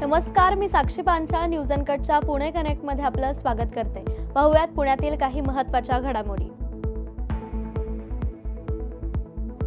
नमस्कार मी साक्षी पांचाळ न्यूज अनकटच्या पुणे कनेक्टमध्ये आपलं स्वागत करते. पाहुयात पुण्यातील काही महत्त्वाच्या घडामोडी.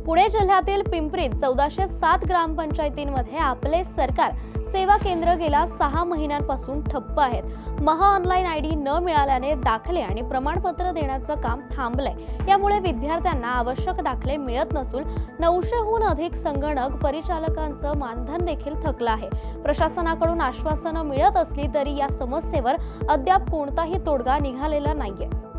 पुणे जिल्ह्यातील पिंपरीत चौदाशे सात ग्रामपंचायतींमध्ये आपले सरकार सेवा केंद्र गेल्या सहा महिन्यांपासून ठप्प आहेत. महा ऑनलाईन आय डी न मिळाल्याने दाखले आणि प्रमाणपत्र देण्याचं काम थांबलंय. यामुळे विद्यार्थ्यांना आवश्यक दाखले मिळत नसून नऊशेहून अधिक संगणक परिचालकांचं मानधन देखील थकलं आहे. प्रशासनाकडून आश्वासनं मिळत असली तरी या समस्येवर अद्याप कोणताही तोडगा निघालेला नाहीये.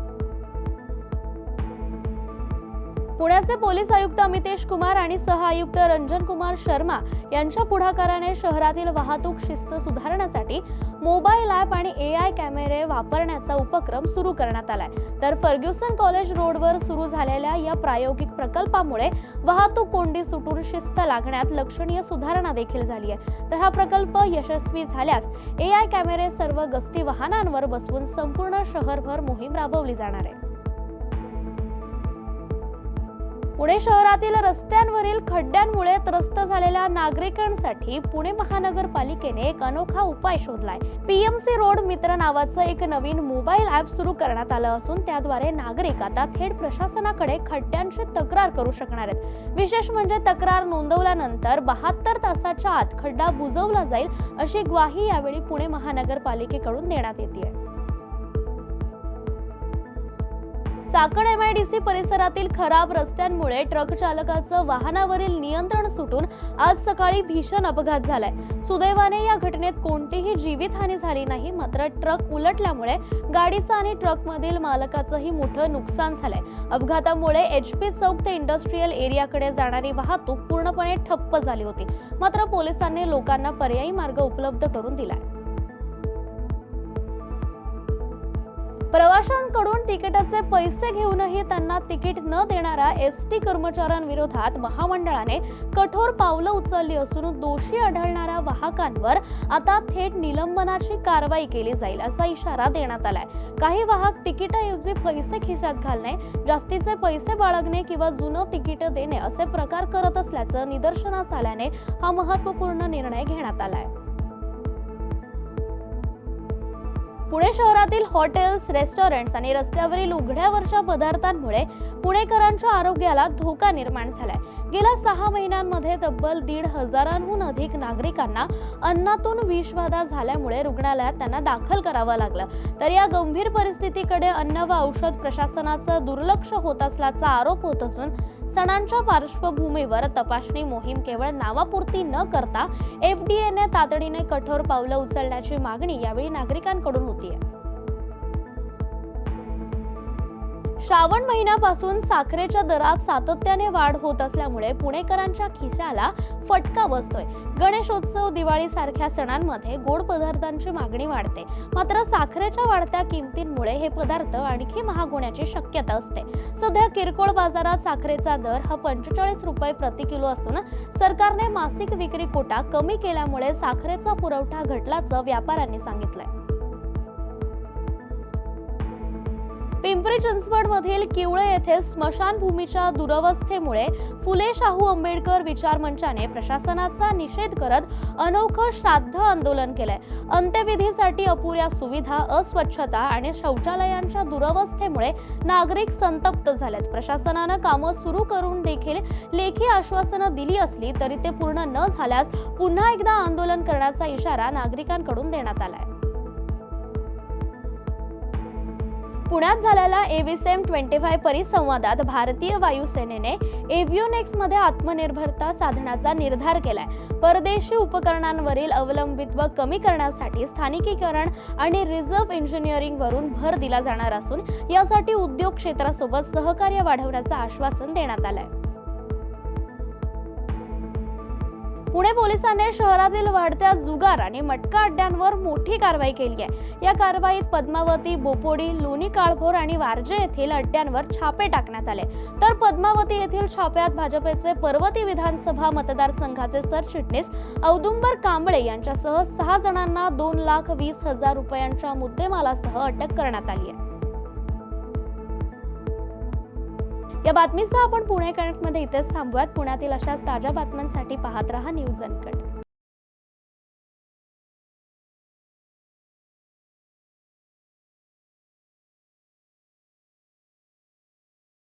पुण्याचे पोलीस आयुक्त अमितेश कुमार आणि सह आयुक्त रंजन कुमार शर्मा यांच्या पुढाकाराने शहरातील वाहतूक शिस्त सुधारण्यासाठी मोबाईल ॲप आणि ए आय कॅमेरे वापरण्याचा उपक्रम सुरू करण्यात आलाय. तर फर्ग्युसन कॉलेज रोडवर सुरू झालेल्या या प्रायोगिक प्रकल्पामुळे वाहतूक कोंडी सुटून शिस्त लागण्यात लक्षणीय सुधारणा देखील झाली आहे. तर हा प्रकल्प यशस्वी झाल्यास ए आय कॅमेरे सर्व गस्ती वाहनांवर बसवून संपूर्ण शहरभर मोहीम राबवली जाणार आहे. पुणे शहरातील रस्त्यांवरील खड्ड्यांमुळे त्रस्त झालेल्या नागरिकांसाठी पुणे महानगरपालिकेने एक अनोखा उपाय शोधलाय. पीएमसी रोड मित्र नावाचं एक नवीन मोबाईल ऍप सुरू करण्यात आलं असून त्याद्वारे नागरिक आता थेट प्रशासनाकडे खड्ड्यांची तक्रार करू शकणार आहेत. विशेष म्हणजे तक्रार नोंदवल्यानंतर बहात्तर तासाच्या आत खड्डा बुजवला जाईल अशी ग्वाही यावेळी पुणे महानगरपालिकेकडून देण्यात येते Chakan M I D C परिसरातील खराब रस्त्यांमुळे ट्रक चालकाचं वाहनावरील नियंत्रण सुटून आज सकाळी भीषण अपघात झालाय. सुदैवाने या घटनेत कोणतीही जीवितहानी झाली नाही मात्र ट्रक उलटल्यामुळे गाडीचं आणि ट्रकमधील मालकाचंही मोठं नुकसान झालंय. अपघातामुळे एच पी चौक ते इंडस्ट्रीयल एरियाकडे जाणारी वाहतूक पूर्णपणे ठप्प झाली होती. मात्र पोलिसांनी लोकांना पर्यायी मार्ग उपलब्ध करून दिलाय. प्रवाशांकडून तिकिटाचे पैसे घेऊनही त्यांना तिकीट न देणाऱ्या एस टी कर्मचाऱ्यांविरोधात महामंडळाने कठोर पावलं उचलली असून दोषी आढळणाऱ्या वाहकांवर आता थेट निलंबनाची कारवाई केली जाईल असा इशारा देण्यात आलाय. काही वाहक तिकिटाऐवजी पैसे खिशात घालणे जास्तीचे पैसे बाळगणे किंवा जुनं तिकीट देणे असे प्रकार करत असल्याचं निदर्शनास आल्याने हा महत्त्वपूर्ण निर्णय घेण्यात आलाय. पुणे शहरातील हॉटेल्स रेस्टॉरंट्स आणि रस्त्यावरील उघड्यावरच्या पदार्थांमुळे पुणेकरांच्या आरोग्याला धोका निर्माण झालाय. गेल्या सहा महिन्यांमध्ये तब्बल दीड हजारांहून अधिक नागरिकांना अन्नातून विषबाधा झाल्यामुळे रुग्णालयात त्यांना दाखल करावं लागलं. तर या गंभीर परिस्थितीकडे अन्न व औषध प्रशासनाचं दुर्लक्ष होत असल्याचा आरोप होत असून सणांच्या पार्श्वभूमीवर तपासणी मोहीम केवळ नावापुरती न करता एफ डी एने तातडीने कठोर पावलं उचलण्याची मागणी यावेळी नागरिकांकडून होतीये. श्रावण महिन्यापासून साखरेच्या दरात सातत्याने वाढ होत असल्यामुळे पुणेकरांच्या खिशाला फटका बसतोय. गणेशोत्सव दिवाळी सारख्या सणांमध्ये गोड पदार्थांची मागणी वाढते. मात्र साखरेच्या वाढत्या किमतींमुळे हे पदार्थ आणखी महाग होण्याची शक्यता असते. सध्या किरकोळ बाजारात साखरेचा दर हा पंचेचाळीस रुपये प्रति किलो असून सरकारने मासिक विक्री कोटा कमी केल्यामुळे साखरेचा पुरवठा घटल्याचं व्यापाऱ्यांनी सांगितलंय. पिंपरी चिंचवडमधील किवळे येथे स्मशानभूमीच्या दुरवस्थेमुळे फुले शाहू आंबेडकर विचार मंचाने प्रशासनाचा निषेध करत अनोखं श्राद्ध आंदोलन केलंय. अंत्यविधीसाठी अपुऱ्या सुविधा अस्वच्छता आणि शौचालयांच्या दुरवस्थेमुळे नागरिक संतप्त झालेत. प्रशासनानं कामं सुरू करून देखील लेखी आश्वासनं दिली असली तरी ते पूर्ण न झाल्यास पुन्हा एकदा आंदोलन करण्याचा इशारा नागरिकांकडून देण्यात आलाय. पुण्यात झालेल्या एव्हिसेम ट्वेंटी फाय परिसंवादात भारतीय वायुसेनेने एव्हिओनेक्समध्ये आत्मनिर्भरता साधण्याचा निर्धार केलाय. परदेशी उपकरणांवरील अवलंबित्व कमी करण्यासाठी स्थानिकीकरण आणि रिझर्व्ह इंजिनिअरिंगवरून भर दिला जाणार असून यासाठी उद्योग क्षेत्रासोबत सहकार्य वाढवण्याचं आश्वासन देण्यात आलंय. पुणे पोलिसांनी शहरातील वाढत्या जुगार आणि मटका अड्ड्यांवर मोठी कारवाई केली आहे. या कारवाईत पद्मावती बोपोडी लोणी काळभोर आणि वारजे येथील अड्ड्यांवर छापे टाकण्यात आले. तर पद्मावती येथील छाप्यात भाजपचे पर्वती विधानसभा मतदारसंघाचे सरचिटणीस औदुंबर कांबळे यांच्यासह सहा जणांना दोन लाख वीस हजार रुपयांच्या मुद्देमालासह अटक करण्यात आली आहे. या बातमीसह आपण पुणे कनेक्टमध्ये इथेच थांबूयात. पुण्यातील अशाच ताज्या बातम्यांसाठी पाहत रहा न्यूज अनकट.